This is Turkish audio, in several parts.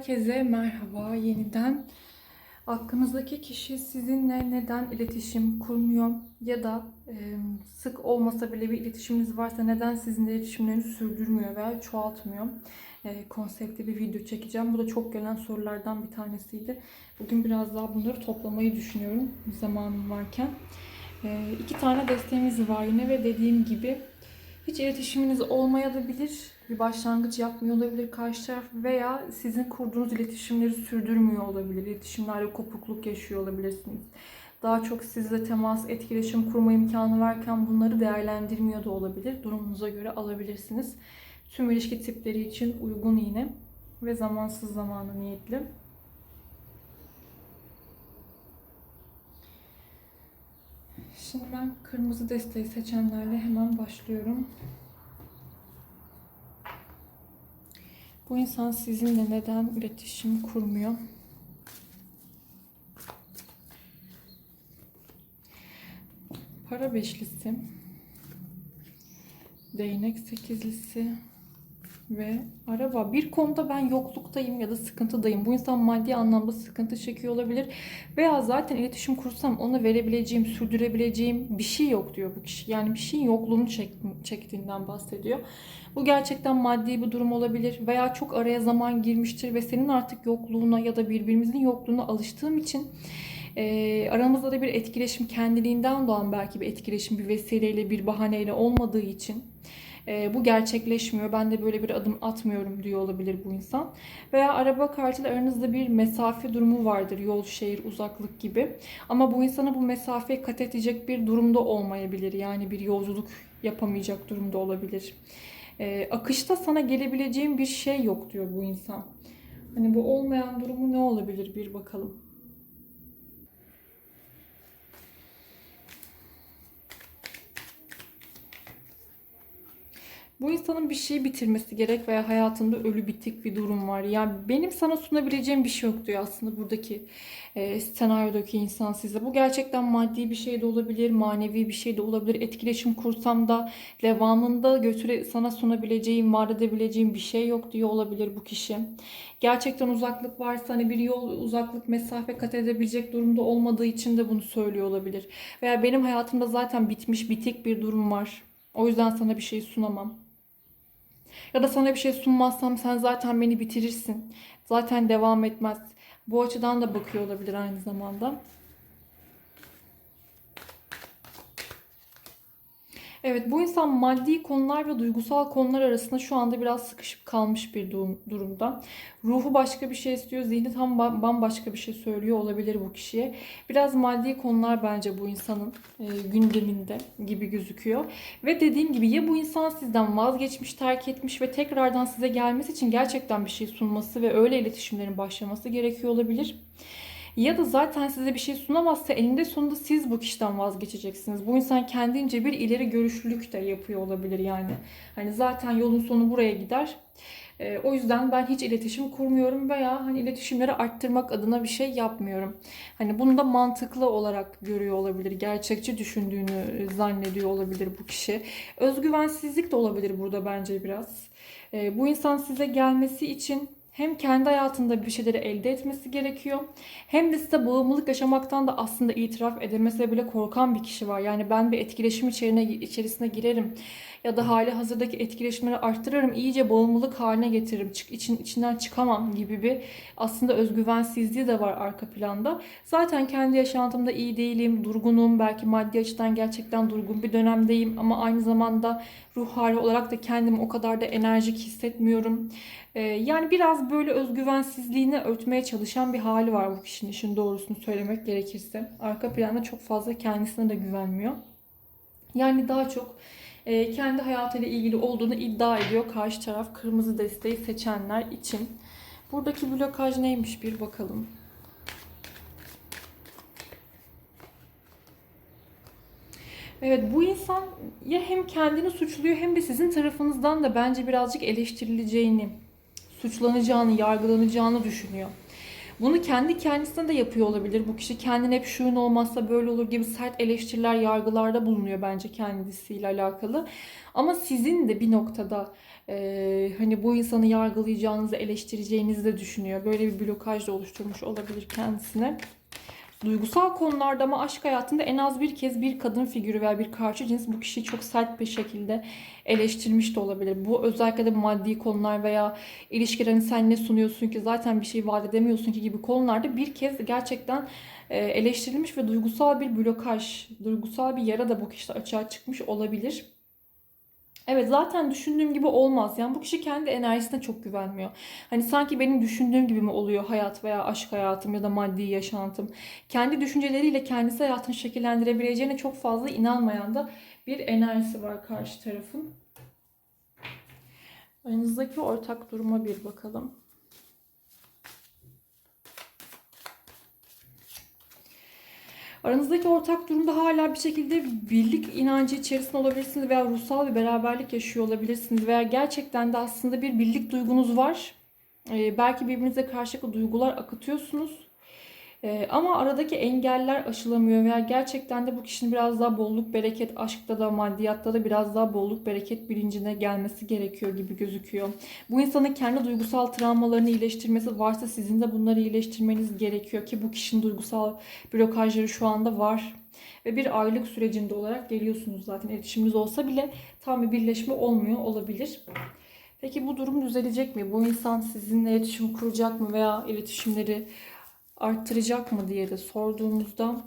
Herkese merhaba yeniden. Aklınızdaki kişi sizinle neden iletişim kurmuyor ya da e, sık olmasa bile bir iletişiminiz varsa neden sizinle iletişimlerini sürdürmüyor veya çoğaltmıyor? E, konseptli bir video çekeceğim. Bu da çok gelen sorulardan bir tanesiydi. Bugün biraz daha bunları toplamayı düşünüyorum zamanım varken. E, iki tane desteğimiz var yine ve dediğim gibi hiç iletişiminiz olmayabilir, bir başlangıç yapmıyor olabilir karşı taraf veya sizin kurduğunuz iletişimleri sürdürmüyor olabilir. İletişimlerde kopukluk yaşıyor olabilirsiniz. Daha çok sizle temas, etkileşim kurma imkanı varken bunları değerlendirmiyor da olabilir. Durumunuza göre alabilirsiniz. Tüm ilişki tipleri için uygun yine ve zamansız zamanı niyetli. Şimdi ben kırmızı desteği seçenlerle hemen başlıyorum. Bu insan sizinle neden iletişim kurmuyor? Para beşlisi, değnek sekizlisi ve araba. Bir konuda ben yokluktayım ya da sıkıntıdayım. Bu insan maddi anlamda sıkıntı çekiyor olabilir. Veya zaten iletişim kursam ona verebileceğim, sürdürebileceğim bir şey yok diyor bu kişi. Yani bir şeyin yokluğunu çek, çektiğinden bahsediyor. Bu gerçekten maddi bir durum olabilir veya çok araya zaman girmiştir ve senin artık yokluğuna ya da birbirimizin yokluğuna alıştığım için e, aramızda da bir etkileşim kendiliğinden doğan belki bir etkileşim bir vesileyle bir bahaneyle olmadığı için e, bu gerçekleşmiyor. Ben de böyle bir adım atmıyorum diyor olabilir bu insan. Veya araba kartıyla aranızda bir mesafe durumu vardır. Yol, şehir, uzaklık gibi. Ama bu insana bu mesafeyi kat edecek bir durumda olmayabilir. Yani bir yolculuk yapamayacak durumda olabilir. E, akışta sana gelebileceğim bir şey yok diyor bu insan. Hani bu olmayan durumu ne olabilir bir bakalım. Bu insanın bir şeyi bitirmesi gerek veya hayatında ölü bitik bir durum var. Yani benim sana sunabileceğim bir şey yok diyor aslında buradaki e, senaryodaki insan size. Bu gerçekten maddi bir şey de olabilir, manevi bir şey de olabilir. Etkileşim kursam da devamında götüre sana sunabileceğim, var edebileceğim bir şey yok diyor olabilir bu kişi. Gerçekten uzaklık varsa hani bir yol uzaklık mesafe kat edebilecek durumda olmadığı için de bunu söylüyor olabilir. Veya benim hayatımda zaten bitmiş bitik bir durum var. O yüzden sana bir şey sunamam. Ya da sana bir şey sunmazsam sen zaten beni bitirirsin. Zaten devam etmez. Bu açıdan da bakıyor olabilir aynı zamanda. Evet bu insan maddi konular ve duygusal konular arasında şu anda biraz sıkışıp kalmış bir durumda. Ruhu başka bir şey istiyor, zihni tam bambaşka bir şey söylüyor olabilir bu kişiye. Biraz maddi konular bence bu insanın e, gündeminde gibi gözüküyor. Ve dediğim gibi ya bu insan sizden vazgeçmiş, terk etmiş ve tekrardan size gelmesi için gerçekten bir şey sunması ve öyle iletişimlerin başlaması gerekiyor olabilir. Ya da zaten size bir şey sunamazsa eninde sonunda siz bu kişiden vazgeçeceksiniz. Bu insan kendince bir ileri görüşlülük de yapıyor olabilir yani. Hani zaten yolun sonu buraya gider. E, o yüzden ben hiç iletişim kurmuyorum veya hani iletişimleri arttırmak adına bir şey yapmıyorum. Hani bunu da mantıklı olarak görüyor olabilir. Gerçekçi düşündüğünü zannediyor olabilir bu kişi. Özgüvensizlik de olabilir burada bence biraz. E, bu insan size gelmesi için hem kendi hayatında bir şeyleri elde etmesi gerekiyor. Hem de size bağımlılık yaşamaktan da aslında itiraf edilmese bile korkan bir kişi var. Yani ben bir etkileşim içerine, içerisine girerim ya da hali hazırdaki etkileşimleri arttırırım, iyice bağımlılık haline getiririm, çık, için, içinden çıkamam gibi bir aslında özgüvensizliği de var arka planda. Zaten kendi yaşantımda iyi değilim, durgunum, belki maddi açıdan gerçekten durgun bir dönemdeyim ama aynı zamanda ruh hali olarak da kendimi o kadar da enerjik hissetmiyorum. Ee, yani biraz böyle özgüvensizliğini örtmeye çalışan bir hali var bu kişinin işin doğrusunu söylemek gerekirse. Arka planda çok fazla kendisine de güvenmiyor. Yani daha çok e, kendi hayatıyla ilgili olduğunu iddia ediyor karşı taraf kırmızı desteği seçenler için. Buradaki blokaj neymiş bir bakalım. Evet bu insan ya hem kendini suçluyor hem de sizin tarafınızdan da bence birazcık eleştirileceğini, suçlanacağını, yargılanacağını düşünüyor. Bunu kendi kendisine de yapıyor olabilir. Bu kişi kendine hep şuyun olmazsa böyle olur gibi sert eleştiriler, yargılarda bulunuyor bence kendisiyle alakalı. Ama sizin de bir noktada Ee, hani bu insanı yargılayacağınızı, eleştireceğinizi de düşünüyor. Böyle bir blokaj da oluşturmuş olabilir kendisine. Duygusal konularda ama aşk hayatında en az bir kez bir kadın figürü veya bir karşı cins bu kişiyi çok sert bir şekilde eleştirmiş de olabilir. Bu özellikle de maddi konular veya ilişkilerin sen ne sunuyorsun ki zaten bir şey vaat edemiyorsun ki gibi konularda bir kez gerçekten e, eleştirilmiş ve duygusal bir blokaj, duygusal bir yara da bu kişide açığa çıkmış olabilir. Evet zaten düşündüğüm gibi olmaz. Yani bu kişi kendi enerjisine çok güvenmiyor. Hani sanki benim düşündüğüm gibi mi oluyor hayat veya aşk hayatım ya da maddi yaşantım. Kendi düşünceleriyle kendisi hayatını şekillendirebileceğine çok fazla inanmayan da bir enerjisi var karşı tarafın. Aranızdaki ortak duruma bir bakalım. Aranızdaki ortak durumda hala bir şekilde birlik inancı içerisinde olabilirsiniz veya ruhsal bir beraberlik yaşıyor olabilirsiniz veya gerçekten de aslında bir birlik duygunuz var. Ee, belki birbirinize karşılıklı duygular akıtıyorsunuz. Ee, ama aradaki engeller aşılamıyor veya gerçekten de bu kişinin biraz daha bolluk, bereket, aşkta da maddiyatta da biraz daha bolluk, bereket bilincine gelmesi gerekiyor gibi gözüküyor. Bu insanın kendi duygusal travmalarını iyileştirmesi varsa sizin de bunları iyileştirmeniz gerekiyor ki bu kişinin duygusal blokajları şu anda var. Ve bir aylık sürecinde olarak geliyorsunuz zaten iletişiminiz olsa bile tam bir birleşme olmuyor olabilir. Peki bu durum düzelecek mi? Bu insan sizinle iletişim kuracak mı veya iletişimleri arttıracak mı diye de sorduğumuzda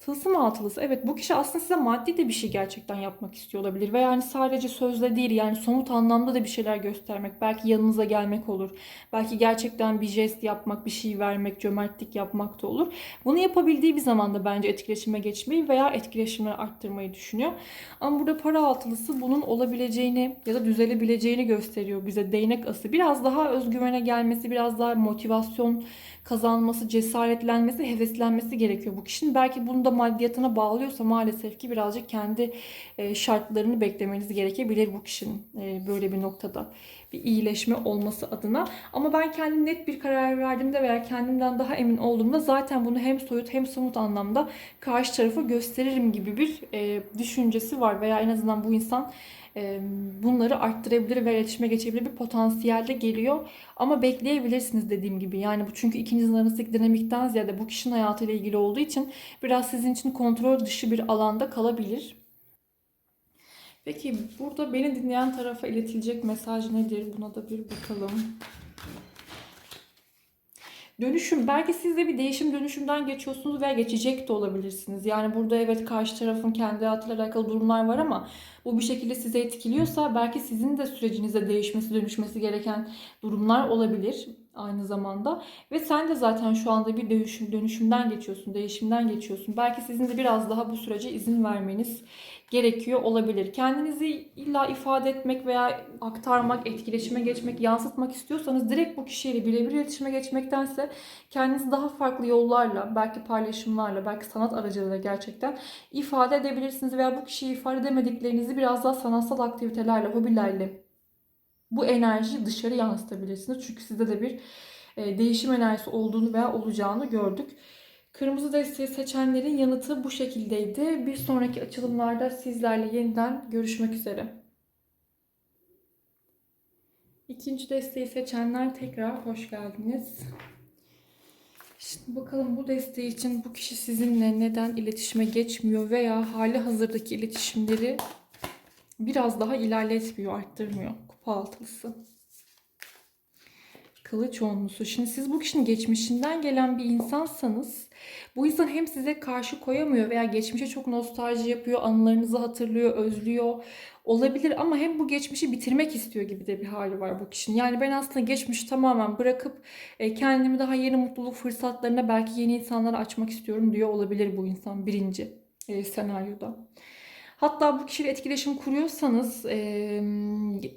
Tılsım altılısı. Evet bu kişi aslında size maddi de bir şey gerçekten yapmak istiyor olabilir. Ve yani sadece sözle değil yani somut anlamda da bir şeyler göstermek. Belki yanınıza gelmek olur. Belki gerçekten bir jest yapmak, bir şey vermek, cömertlik yapmak da olur. Bunu yapabildiği bir zamanda bence etkileşime geçmeyi veya etkileşimleri arttırmayı düşünüyor. Ama burada para altılısı bunun olabileceğini ya da düzelebileceğini gösteriyor bize. Değnek ası. Biraz daha özgüvene gelmesi, biraz daha motivasyon kazanması, cesaretlenmesi, heveslenmesi gerekiyor bu kişinin. Belki bunu da maddiyatına bağlıyorsa maalesef ki birazcık kendi e, şartlarını beklemeniz gerekebilir bu kişinin e, böyle bir noktada bir iyileşme olması adına. Ama ben kendim net bir karar verdiğimde veya kendimden daha emin olduğumda zaten bunu hem soyut hem somut anlamda karşı tarafa gösteririm gibi bir e, düşüncesi var veya en azından bu insan bunları arttırabilir ve iletişime geçebilir bir potansiyelde geliyor. Ama bekleyebilirsiniz dediğim gibi. Yani bu çünkü ikinizin arasındaki dinamikten ziyade bu kişinin hayatıyla ilgili olduğu için biraz sizin için kontrol dışı bir alanda kalabilir. Peki burada beni dinleyen tarafa iletilecek mesaj nedir? Buna da bir bakalım. Dönüşüm. Belki siz de bir değişim dönüşümden geçiyorsunuz veya geçecek de olabilirsiniz. Yani burada evet karşı tarafın kendi hayatıyla alakalı durumlar var ama bu bir şekilde size etkiliyorsa belki sizin de sürecinizde değişmesi, dönüşmesi gereken durumlar olabilir aynı zamanda. Ve sen de zaten şu anda bir dönüşüm, dönüşümden geçiyorsun, değişimden geçiyorsun. Belki sizin de biraz daha bu sürece izin vermeniz gerekiyor olabilir. Kendinizi illa ifade etmek veya aktarmak, etkileşime geçmek, yansıtmak istiyorsanız direkt bu kişiyle birebir iletişime geçmektense kendinizi daha farklı yollarla, belki paylaşımlarla, belki sanat aracılığıyla gerçekten ifade edebilirsiniz veya bu kişiyi ifade edemediklerinizi biraz daha sanatsal aktivitelerle, hobilerle bu enerjiyi dışarı yansıtabilirsiniz. Çünkü sizde de bir e, değişim enerjisi olduğunu veya olacağını gördük. Kırmızı desteği seçenlerin yanıtı bu şekildeydi. Bir sonraki açılımlarda sizlerle yeniden görüşmek üzere. İkinci desteği seçenler tekrar hoş geldiniz. Şimdi bakalım bu desteği için bu kişi sizinle neden iletişime geçmiyor veya hali hazırdaki iletişimleri biraz daha ilerletmiyor, arttırmıyor. Altılısı. Kılıç onlusu. Şimdi siz bu kişinin geçmişinden gelen bir insansanız bu insan hem size karşı koyamıyor veya geçmişe çok nostalji yapıyor, anılarınızı hatırlıyor, özlüyor olabilir ama hem bu geçmişi bitirmek istiyor gibi de bir hali var bu kişinin. Yani ben aslında geçmişi tamamen bırakıp e, kendimi daha yeni mutluluk fırsatlarına belki yeni insanlara açmak istiyorum diyor olabilir bu insan birinci e, senaryoda. Hatta bu kişiyle etkileşim kuruyorsanız e,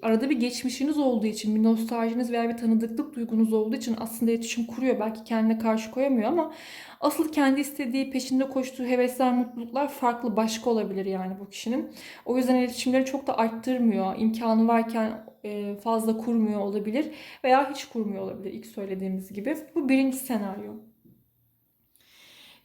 arada bir geçmişiniz olduğu için, bir nostaljiniz veya bir tanıdıklık duygunuz olduğu için aslında iletişim kuruyor. Belki kendine karşı koyamıyor ama asıl kendi istediği, peşinde koştuğu hevesler, mutluluklar farklı, başka olabilir yani bu kişinin. O yüzden iletişimleri çok da arttırmıyor. İmkanı varken e, fazla kurmuyor olabilir veya hiç kurmuyor olabilir ilk söylediğimiz gibi. Bu birinci senaryo.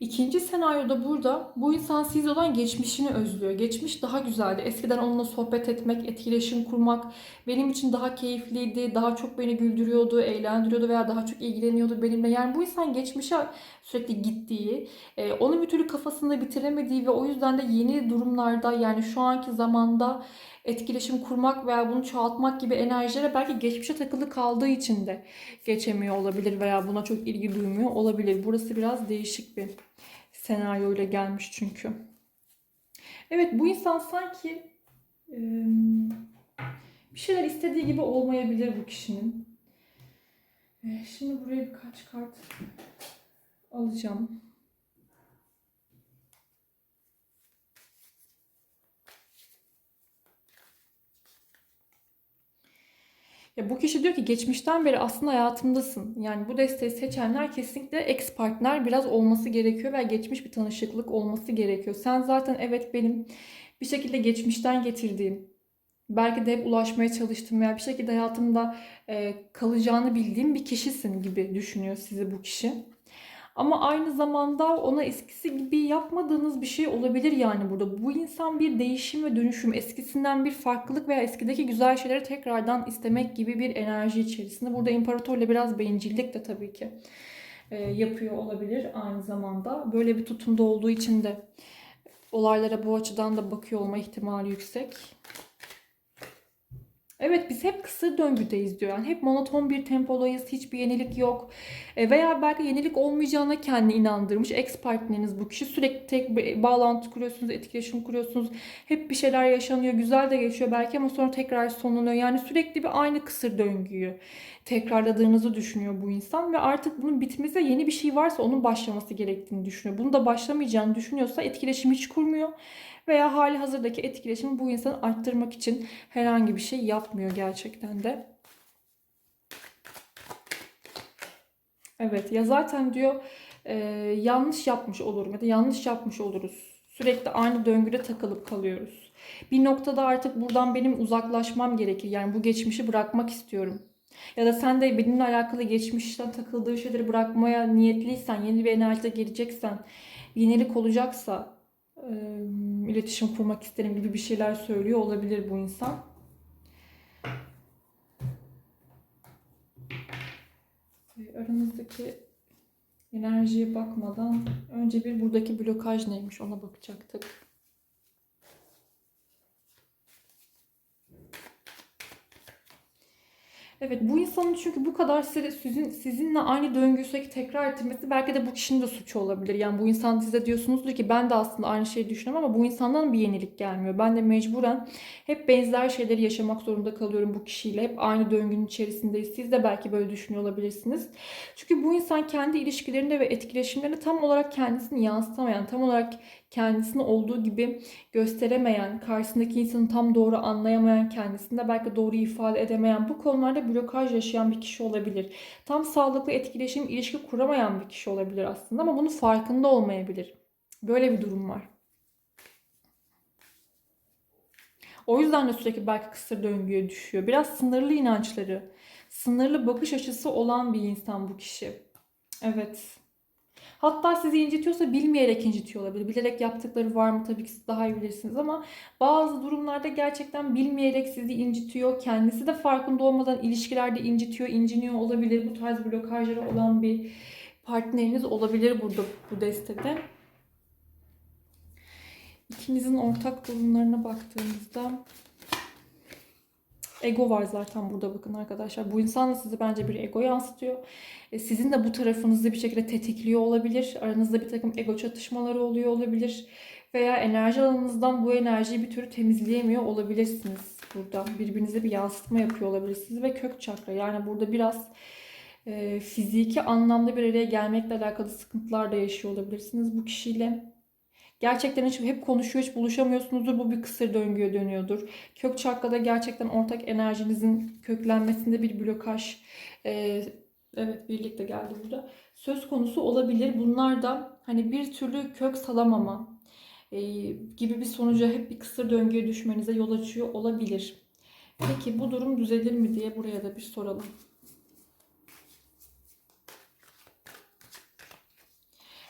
İkinci senaryoda burada bu insan siz olan geçmişini özlüyor. Geçmiş daha güzeldi. Eskiden onunla sohbet etmek, etkileşim kurmak benim için daha keyifliydi. Daha çok beni güldürüyordu, eğlendiriyordu veya daha çok ilgileniyordu benimle. Yani bu insan geçmişe sürekli gittiği, e, onu bir türlü kafasında bitiremediği ve o yüzden de yeni durumlarda yani şu anki zamanda etkileşim kurmak veya bunu çoğaltmak gibi enerjilere belki geçmişe takılı kaldığı için de geçemiyor olabilir veya buna çok ilgi duymuyor olabilir. Burası biraz değişik bir senaryoyla gelmiş çünkü. Evet bu insan sanki bir şeyler istediği gibi olmayabilir bu kişinin. Şimdi buraya birkaç kart alacağım. Ya bu kişi diyor ki geçmişten beri aslında hayatımdasın. Yani bu desteği seçenler kesinlikle ex partner biraz olması gerekiyor ve geçmiş bir tanışıklık olması gerekiyor. Sen zaten evet benim bir şekilde geçmişten getirdiğim, belki de hep ulaşmaya çalıştığım veya bir şekilde hayatımda e, kalacağını bildiğim bir kişisin gibi düşünüyor sizi bu kişi. Ama aynı zamanda ona eskisi gibi yapmadığınız bir şey olabilir yani burada. Bu insan bir değişim ve dönüşüm, eskisinden bir farklılık veya eskideki güzel şeyleri tekrardan istemek gibi bir enerji içerisinde. Burada imparatorla biraz bencillik de tabii ki e, yapıyor olabilir aynı zamanda. Böyle bir tutumda olduğu için de olaylara bu açıdan da bakıyor olma ihtimali yüksek. Evet biz hep kısır döngüdeyiz diyor. Yani hep monoton bir tempodayız. Hiçbir yenilik yok. E, veya belki yenilik olmayacağına kendi inandırmış. Ex partneriniz bu kişi. Sürekli tek bağlantı kuruyorsunuz, etkileşim kuruyorsunuz. Hep bir şeyler yaşanıyor. Güzel de geçiyor belki ama sonra tekrar sonlanıyor. Yani sürekli bir aynı kısır döngüyü tekrarladığınızı düşünüyor bu insan. Ve artık bunun bitmesi yeni bir şey varsa onun başlaması gerektiğini düşünüyor. Bunu da başlamayacağını düşünüyorsa etkileşim hiç kurmuyor veya hali hazırdaki etkileşimi bu insanı arttırmak için herhangi bir şey yapmıyor gerçekten de. Evet ya zaten diyor e, yanlış yapmış olurum ya da yanlış yapmış oluruz. Sürekli aynı döngüde takılıp kalıyoruz. Bir noktada artık buradan benim uzaklaşmam gerekir. Yani bu geçmişi bırakmak istiyorum. Ya da sen de benimle alakalı geçmişten takıldığı şeyleri bırakmaya niyetliysen, yeni bir enerjide geleceksen, yenilik olacaksa e, iletişim kurmak isterim gibi bir şeyler söylüyor olabilir bu insan. E, aranızdaki enerjiye bakmadan önce bir buradaki blokaj neymiş ona bakacaktık. Evet bu insanın çünkü bu kadar sizin, sizinle aynı döngüyü sürekli tekrar ettirmesi belki de bu kişinin de suçu olabilir. Yani bu insan size diyorsunuzdur ki ben de aslında aynı şeyi düşünüyorum ama bu insandan bir yenilik gelmiyor. Ben de mecburen hep benzer şeyleri yaşamak zorunda kalıyorum bu kişiyle. Hep aynı döngünün içerisindeyiz. Siz de belki böyle düşünüyor olabilirsiniz. Çünkü bu insan kendi ilişkilerinde ve etkileşimlerinde tam olarak kendisini yansıtamayan, tam olarak kendisini olduğu gibi gösteremeyen, karşısındaki insanı tam doğru anlayamayan, kendisini de belki doğru ifade edemeyen, bu konularda blokaj yaşayan bir kişi olabilir. Tam sağlıklı etkileşim, ilişki kuramayan bir kişi olabilir aslında ama bunun farkında olmayabilir. Böyle bir durum var. O yüzden de sürekli belki kısır döngüye düşüyor. Biraz sınırlı inançları, sınırlı bakış açısı olan bir insan bu kişi. Evet. Hatta sizi incitiyorsa bilmeyerek incitiyor olabilir. Bilerek yaptıkları var mı tabii ki siz daha iyi bilirsiniz ama bazı durumlarda gerçekten bilmeyerek sizi incitiyor. Kendisi de farkında olmadan ilişkilerde incitiyor, inciniyor olabilir. Bu tarz blokajları olan bir partneriniz olabilir burada bu destede. İkinizin ortak durumlarına baktığımızda Ego var zaten burada bakın arkadaşlar. Bu insan da sizi bence bir ego yansıtıyor. E, sizin de bu tarafınızı bir şekilde tetikliyor olabilir. Aranızda bir takım ego çatışmaları oluyor olabilir. Veya enerji alanınızdan bu enerjiyi bir türlü temizleyemiyor olabilirsiniz burada. Birbirinize bir yansıtma yapıyor olabilirsiniz. Ve kök çakra yani burada biraz e, fiziki anlamda bir araya gelmekle alakalı sıkıntılar da yaşıyor olabilirsiniz bu kişiyle. Gerçekten hiç hep konuşuyor, hiç buluşamıyorsunuzdur. Bu bir kısır döngüye dönüyordur. Kök çakrada gerçekten ortak enerjinizin köklenmesinde bir blokaj, e, evet birlikte geldi burada. Söz konusu olabilir. Bunlar da hani bir türlü kök salamama e, gibi bir sonuca hep bir kısır döngüye düşmenize yol açıyor olabilir. Peki bu durum düzelir mi diye buraya da bir soralım.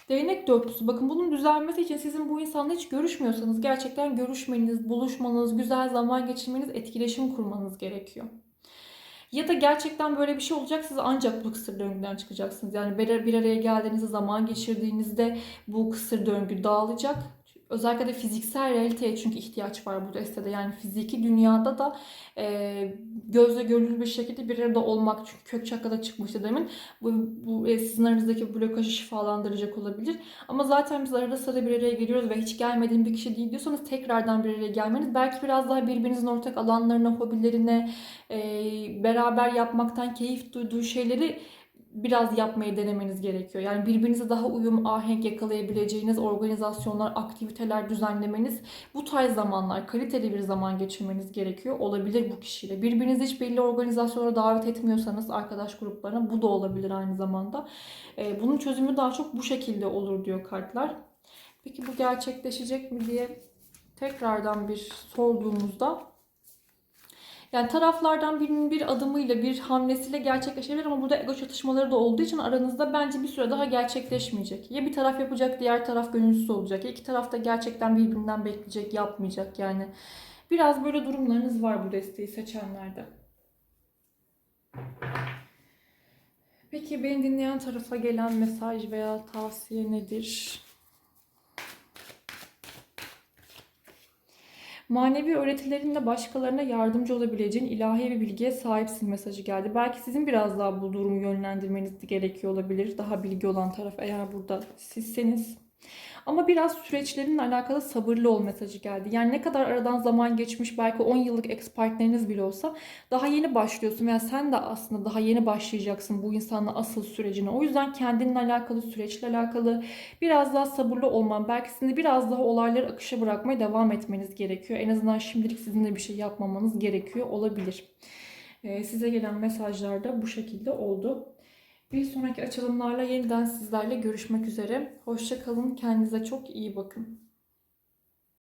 Değnek dörtlüsü. Bakın bunun düzelmesi için sizin bu insanla hiç görüşmüyorsanız gerçekten görüşmeniz, buluşmanız, güzel zaman geçirmeniz, etkileşim kurmanız gerekiyor. Ya da gerçekten böyle bir şey olacak siz ancak bu kısır döngüden çıkacaksınız. Yani bir, bir araya geldiğinizde zaman geçirdiğinizde bu kısır döngü dağılacak. Özellikle de fiziksel realiteye çünkü ihtiyaç var bu destede. Yani fiziki dünyada da e, gözle görülür bir şekilde bir arada olmak. Çünkü kök çakrada çıkmıştı demin. Bu, bu e, sizin aranızdaki blokajı şifalandıracak olabilir. Ama zaten biz arada sırada bir araya geliyoruz ve hiç gelmediğim bir kişi değil diyorsanız tekrardan bir araya gelmeniz. Belki biraz daha birbirinizin ortak alanlarına, hobilerine, e, beraber yapmaktan keyif duyduğu şeyleri biraz yapmayı denemeniz gerekiyor. Yani birbirinize daha uyum, ahenk yakalayabileceğiniz organizasyonlar, aktiviteler düzenlemeniz bu tarz zamanlar, kaliteli bir zaman geçirmeniz gerekiyor. Olabilir bu kişiyle. Birbirinizi hiç belli organizasyonlara davet etmiyorsanız arkadaş gruplarına bu da olabilir aynı zamanda. Ee, bunun çözümü daha çok bu şekilde olur diyor kartlar. Peki bu gerçekleşecek mi diye tekrardan bir sorduğumuzda yani taraflardan birinin bir adımıyla, bir hamlesiyle gerçekleşebilir ama burada ego çatışmaları da olduğu için aranızda bence bir süre daha gerçekleşmeyecek. Ya bir taraf yapacak, diğer taraf gönülsüz olacak. Ya iki taraf da gerçekten birbirinden bekleyecek, yapmayacak yani. Biraz böyle durumlarınız var bu desteği seçenlerde. Peki beni dinleyen tarafa gelen mesaj veya tavsiye nedir? Manevi öğretilerinle başkalarına yardımcı olabileceğin ilahi bir bilgiye sahipsin mesajı geldi. Belki sizin biraz daha bu durumu yönlendirmeniz gerekiyor olabilir. Daha bilgi olan taraf eğer burada sizseniz. Ama biraz süreçlerinle alakalı sabırlı ol mesajı geldi. Yani ne kadar aradan zaman geçmiş belki 10 yıllık ex partneriniz bile olsa daha yeni başlıyorsun veya sen de aslında daha yeni başlayacaksın bu insanla asıl sürecine. O yüzden kendinle alakalı süreçle alakalı biraz daha sabırlı olman belki sizin biraz daha olayları akışa bırakmaya devam etmeniz gerekiyor. En azından şimdilik sizin de bir şey yapmamanız gerekiyor olabilir. Ee, size gelen mesajlar da bu şekilde oldu. Bir sonraki açılımlarla yeniden sizlerle görüşmek üzere. Hoşça kalın. Kendinize çok iyi bakın.